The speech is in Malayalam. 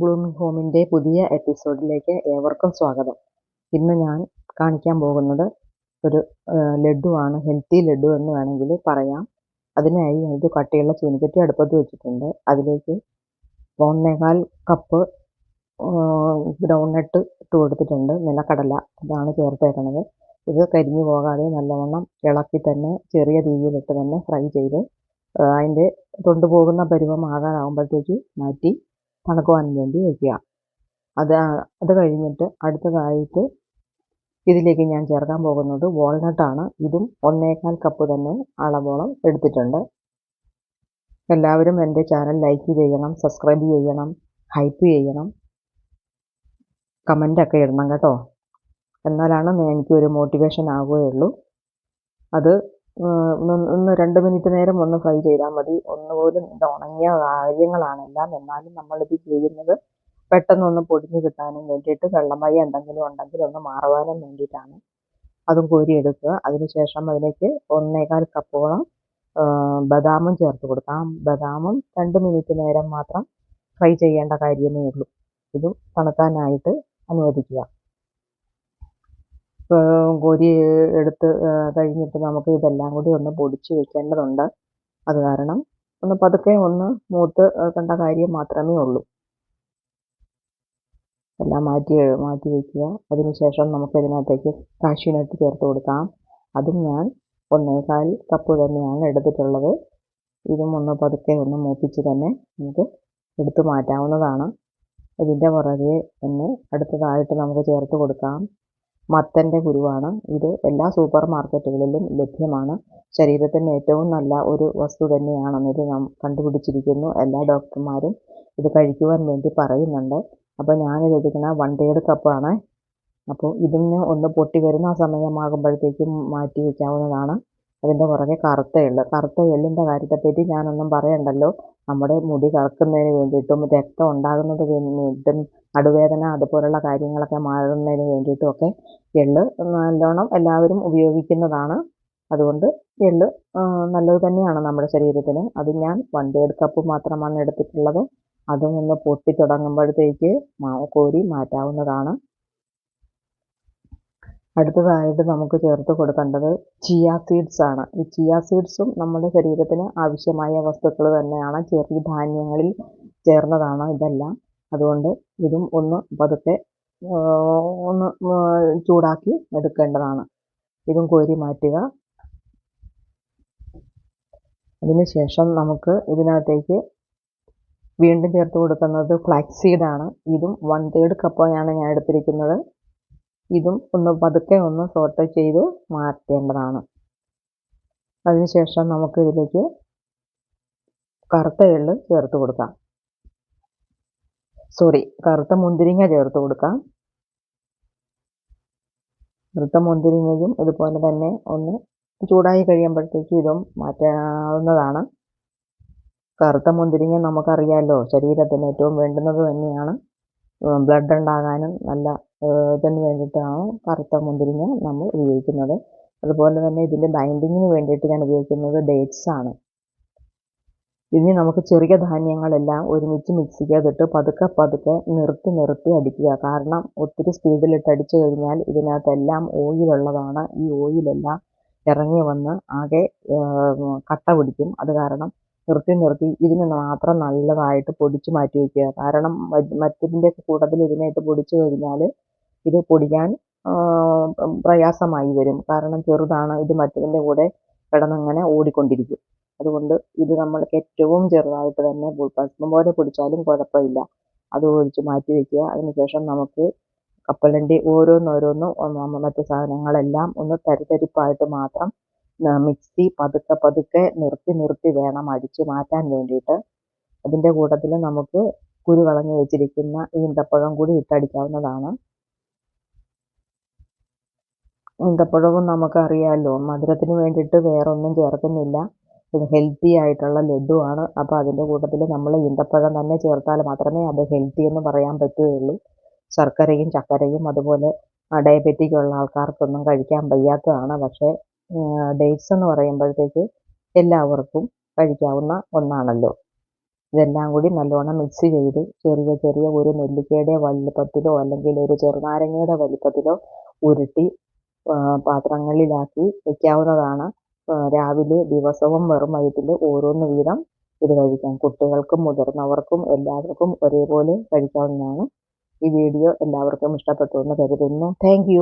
ബ്ലൂമിംഗ് ഹോമിന്റെ പുതിയ എപ്പിസോഡിലേക്ക് ഏവർക്കും സ്വാഗതം. ഇന്ന് ഞാൻ കാണിക്കാൻ പോകുന്നത് ഒരു ലഡുവാണ് ഹെൽത്തി ലഡു എന്ന് വേണമെങ്കിൽ പറയാം. അതിനായി ഞാനിത് കട്ടിയുള്ള ചീനിക്കറ്റി അടുപ്പത്ത് വെച്ചിട്ടുണ്ട്. അതിലേക്ക് ഒന്നേകാൽ കപ്പ് ഗ്രൗണ്ട്നട്ട് ഇട്ട് കൊടുത്തിട്ടുണ്ട്. നിലക്കടല അതാണ് ചേർത്തേക്കണത്. ഇത് കരിഞ്ഞു പോകാതെ നല്ലവണ്ണം ഇളക്കി തന്നെ ചെറിയ തീയിലിട്ട് തന്നെ ഫ്രൈ ചെയ്ത് അതിന്റെ തൊണ്ടുപോകുന്ന പോകുന്ന പരുവമാകാറാകുമ്പോഴത്തേക്ക് മാറ്റി തണുക്കുവാൻ വേണ്ടി വയ്ക്കുക അത് അത് കഴിഞ്ഞിട്ട് അടുത്തതായിട്ട് ഇതിലേക്ക് ഞാൻ ചേർക്കാൻ പോകുന്നത് വാൾനട്ടാണ് ഇതും ഒന്നേകാൽ കപ്പ് തന്നെ അളവോളം എടുത്തിട്ടുണ്ട്. എല്ലാവരും എന്റെ ചാനൽ ലൈക്ക് ചെയ്യണം സബ്സ്ക്രൈബ് ചെയ്യണം ഹൈപ്പ് ചെയ്യണം. കമന്റൊക്കെ ഇടണം കേട്ടോ. എന്നാലാണ് എനിക്കൊരു മോട്ടിവേഷൻ ആവുകയുള്ളൂ. അത് ഒന്ന് രണ്ട് മിനിറ്റ് നേരം ഒന്ന് ഫ്രൈ ചെയ്താൽ മതി. ഒന്നുപോലും ഇത് ഉണങ്ങിയ കാര്യങ്ങളാണെല്ലാം എന്നാലും നമ്മളിത് ചെയ്യുന്നത് പെട്ടെന്നൊന്ന് പൊടിഞ്ഞു കിട്ടാനും വേണ്ടിയിട്ട് വെള്ളമയ എന്തെങ്കിലും ഉണ്ടെങ്കിൽ ഒന്ന് മാറുവാനും വേണ്ടിയിട്ടാണ് അതും കോരിയെടുക്കുക. അതിനുശേഷം അതിലേക്ക് ഒന്നേകാൽ കപ്പോളം ബദാമും ചേർത്ത് കൊടുക്കാം ബദാമും രണ്ട് മിനിറ്റ് നേരം മാത്രം ഫ്രൈ ചെയ്യേണ്ട കാര്യമേ ഉള്ളൂ. ഇതും തണുക്കാനായിട്ട് അനുവദിക്കുക. കോരി എടുത്ത് കഴിഞ്ഞിട്ട് നമുക്ക് ഇതെല്ലാം കൂടി ഒന്ന് പൊടിച്ച് വെക്കേണ്ടതുണ്ട്. അത് കാരണം ഒന്ന് പതുക്കെ ഒന്ന് മൂത്ത് കണ്ട കാര്യം മാത്രമേ ഉള്ളൂ. എല്ലാം മാറ്റി മാറ്റി വയ്ക്കുക അതിനുശേഷം നമുക്ക് ഇതിനകത്തേക്ക് കാഷ്യൂനട്ട് ചേർത്ത് കൊടുക്കാം. അതും ഞാൻ ഒന്നേകാൽ കപ്പ് തന്നെയാണ് എടുത്തിട്ടുള്ളത്. ഇതും ഒന്ന് പതുക്കെ ഒന്ന് മൂപ്പിച്ച് തന്നെ നമുക്ക് എടുത്തു മാറ്റാവുന്നതാണ്. ഇതിന്റെ പുറകെ തന്നെ അടുത്തതായിട്ട് നമുക്ക് ചേർത്ത് കൊടുക്കാം. മത്തന്റെ കുരുവാണ്. ഇത് എല്ലാ സൂപ്പർ മാർക്കറ്റുകളിലും ലഭ്യമാണ്. ശരീരത്തിന് ഏറ്റവും നല്ല ഒരു വസ്തു തന്നെയാണെന്ന് ഇത് നാം കണ്ടുപിടിച്ചിരിക്കുന്നു. എല്ലാ ഡോക്ടർമാരും ഇത് കഴിക്കുവാൻ വേണ്ടി പറയുന്നുണ്ട്. അപ്പോൾ ഞാനിത് എടുക്കുന്ന വൺ തേർഡ് കപ്പാണ് അപ്പോൾ ഇതിന് ഒന്ന് പൊട്ടി വരുന്ന സമയമാകുമ്പോഴത്തേക്കും മാറ്റി വയ്ക്കാവുന്നതാണ് അതിന്റെ പുറകെ കറുത്ത എള്ള്. കറുത്ത എള്ളിന്റെ ഞാനൊന്നും പറയണ്ടല്ലോ. നമ്മുടെ മുടി കറുക്കുന്നതിന് വേണ്ടിയിട്ടും രക്തം ഉണ്ടാകുന്നത് വേണ്ടിയിട്ടും നടുവേദന അതുപോലുള്ള കാര്യങ്ങളൊക്കെ മാറുന്നതിന് വേണ്ടിയിട്ടും ഒക്കെ എള്ള് നല്ലോണം എല്ലാവരും ഉപയോഗിക്കുന്നതാണ്. അതുകൊണ്ട് എള്ള് നല്ലത് തന്നെയാണ് നമ്മുടെ ശരീരത്തിന്. അത് ഞാൻ വൺ തേർഡ് കപ്പ് മാത്രമാണ് എടുത്തിട്ടുള്ളത്. അതും ഒന്ന് പൊട്ടി തുടങ്ങുമ്പോഴത്തേക്ക് കോരി മാറ്റാവുന്നതാണ്. അടുത്തതായിട്ട് നമുക്ക് ചേർത്ത് കൊടുക്കേണ്ടത് ചിയ സീഡ്സ് ആണ്. ഈ ചിയ സീഡ്സും നമ്മുടെ ശരീരത്തിന് ആവശ്യമായ വസ്തുക്കൾ തന്നെയാണ്. ചെറിയ ധാന്യങ്ങളിൽ ചേർന്നതാണ് ഇതെല്ലാം. അതുകൊണ്ട് ഇതും ഒന്ന് പതുക്കെ ഒന്ന് ചൂടാക്കി എടുക്കേണ്ടതാണ്. ഇതും കോരി മാറ്റുക. അതിനുശേഷം നമുക്ക് ഇതിനകത്തേക്ക് വീണ്ടും ചേർത്ത് കൊടുക്കുന്നത് ഫ്ലാക്സ് സീഡാണ് ഇതും വൺ തേർഡ് കപ്പാണ് ഞാൻ എടുത്തിരിക്കുന്നത്. ഇതും ഒന്ന് പതുക്കെ ഒന്ന് സോട്ട് ചെയ്ത് മാറ്റേണ്ടതാണ്. അതിനുശേഷം നമുക്ക് ഇതിലേക്ക് കറുത്ത എള്ള് ചേർത്ത് കൊടുക്കാം. സോറി കറുത്ത മുന്തിരിങ്ങ ചേർത്ത് കൊടുക്കാം. കറുത്ത മുന്തിരിങ്ങയും ഇതുപോലെ തന്നെ ഒന്ന് ചൂടായി കഴിയുമ്പോഴത്തേക്ക് ഇതും മാറ്റാവുന്നതാണ്. കറുത്ത മുന്തിരിങ്ങ നമുക്കറിയാമല്ലോ ശരീരത്തിന് ഏറ്റവും വേണ്ടുന്നത് തന്നെയാണ്. ബ്ലഡ് ഉണ്ടാകാനും നല്ല ഇതിന് വേണ്ടിയിട്ടാണ് കറുത്ത മുന്തിരിങ്ങ നമ്മൾ ഉപയോഗിക്കുന്നത്. അതുപോലെ തന്നെ ഇതിന്റെ ബൈൻഡിങ്ങിന് വേണ്ടിയിട്ട് ഞാൻ ഉപയോഗിക്കുന്നത് ഡേറ്റ്സ് ആണ്. ഇനി നമുക്ക് ചെറിയ ധാന്യങ്ങളെല്ലാം ഒരുമിച്ച് മിക്സ് മിക്സിക്കകത്തിട്ട് പതുക്കെ പതുക്കെ നിർത്തി നിർത്തി അടിക്കുക. കാരണം ഒത്തിരി സ്പീഡിലിട്ട് അടിച്ചു കഴിഞ്ഞാൽ ഇതിനകത്തെല്ലാം ഓയിലുള്ളതാണ് ഈ ഓയിലെല്ലാം ഇറങ്ങി വന്ന് ആകെ കട്ട പിടിക്കും. അത് കാരണം നിർത്തി നിർത്തി ഇതിനെ മാത്രം നല്ലതായിട്ട് പൊടിച്ച് മാറ്റി വയ്ക്കുക. കാരണം മറ്റതിന്റെ കൂട്ടത്തിൽ ഇതിനായിട്ട് പൊടിച്ച് കഴിഞ്ഞാൽ ഇത് പൊടിക്കാൻ പ്രയാസമായി വരും. കാരണം ചെറുതാണ് ഇത് മറ്റതിന്റെ കൂടെ കിടന്നങ്ങനെ ഓടിക്കൊണ്ടിരിക്കും. അതുകൊണ്ട് ഇത് നമ്മൾക്ക് ഏറ്റവും ചെറുതായിട്ട് തന്നെ ഭസ്മം പോലെ പൊടിച്ചാലും കുഴപ്പമില്ല. അത് ഒഴിച്ച് മാറ്റി വയ്ക്കുക. അതിനുശേഷം നമുക്ക് കപ്പലണ്ടി ഓരോന്നോരോന്നും മറ്റ് സാധനങ്ങളെല്ലാം ഒന്ന് തരിതരിപ്പായിട്ട് മാത്രം മിക്സി പതുക്കെ പതുക്കെ നിർത്തി നിർത്തി വേണം അടിച്ചു മാറ്റാൻ വേണ്ടിയിട്ട്. അതിന്റെ കൂട്ടത്തിൽ നമുക്ക് കുരു കളഞ്ഞു വെച്ചിരിക്കുന്ന ഈന്തപ്പഴം കൂടി ഇട്ടടിക്കാവുന്നതാണ്. ഈന്തപ്പഴവും നമുക്കറിയാമല്ലോ മധുരത്തിന് വേണ്ടിയിട്ട് വേറെ ഒന്നും ചേർക്കുന്നില്ല. ഇത് ഹെൽത്തി ആയിട്ടുള്ള ലഡുവാണ്. അപ്പോൾ അതിന്റെ കൂട്ടത്തിൽ നമ്മൾ ഈന്തപ്പഴം തന്നെ ചേർത്താൽ മാത്രമേ അത് ഹെൽത്തി എന്ന് പറയാൻ പറ്റുകയുള്ളൂ. ശർക്കരയും ചക്കരയും അതുപോലെ ഡയബറ്റിക് ഉള്ള ആൾക്കാർക്കൊന്നും കഴിക്കാൻ വയ്യാത്തതാണ്. പക്ഷേ ഡേറ്റ്സ് എന്ന് പറയുമ്പോഴത്തേക്ക് എല്ലാവർക്കും കഴിക്കാവുന്ന ഒന്നാണല്ലോ. ഇതെല്ലാം കൂടി നല്ലോണം മിക്സ് ചെയ്ത് ചെറിയ ചെറിയ ഒരു നെല്ലിക്കയുടെ വലിപ്പത്തിലോ അല്ലെങ്കിൽ ഒരു ചെറുനാരങ്ങയുടെ വലിപ്പത്തിലോ ഉരുട്ടി പാത്രങ്ങളിലാക്കി വയ്ക്കാവുന്നതാണ് രാവിലെ ദിവസവും വെറും വയറ്റിൽ ഓരോന്ന് വീതം ഇത് കഴിക്കാം. കുട്ടികൾക്കും മുതിർന്നവർക്കും എല്ലാവർക്കും ഒരേപോലെ കഴിക്കാവുന്നതാണ്. ഈ വീഡിയോ എല്ലാവർക്കും ഇഷ്ടപ്പെട്ടു എന്ന് കരുതുന്നു. താങ്ക്